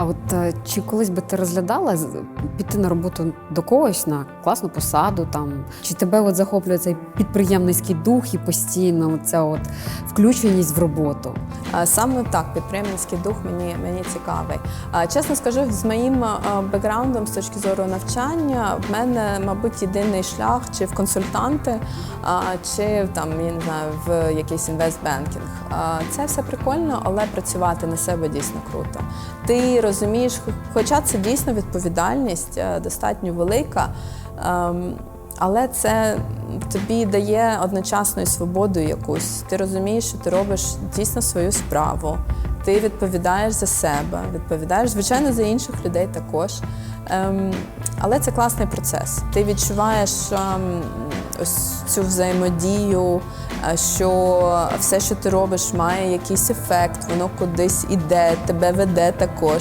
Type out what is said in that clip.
А от е, чи колись би ти розглядала піти на роботу до когось на класну посаду? Там чи тебе от захоплює цей підприємницький дух і постійно ця от включеність в роботу? Саме так, підприємницький дух мені, мені цікавий. Чесно скажу, з моїм бекграундом з точки зору навчання, в мене, мабуть, єдиний шлях чи в консультанти, чи там, я не знаю, в якийсь інвестбенкінг. Це все прикольно, але працювати на себе дійсно круто. Ти розумієш, хоча це дійсно відповідальність е, достатньо велика. Але це тобі дає одночасно і свободу якусь. Ти розумієш, що ти робиш дійсно свою справу. Ти відповідаєш за себе, відповідаєш, звичайно, за інших людей також. Ем, але це класний процес. Ти відчуваєш ем, ось цю взаємодію, е, що все, що ти робиш, має якийсь ефект, воно кудись іде, тебе веде також.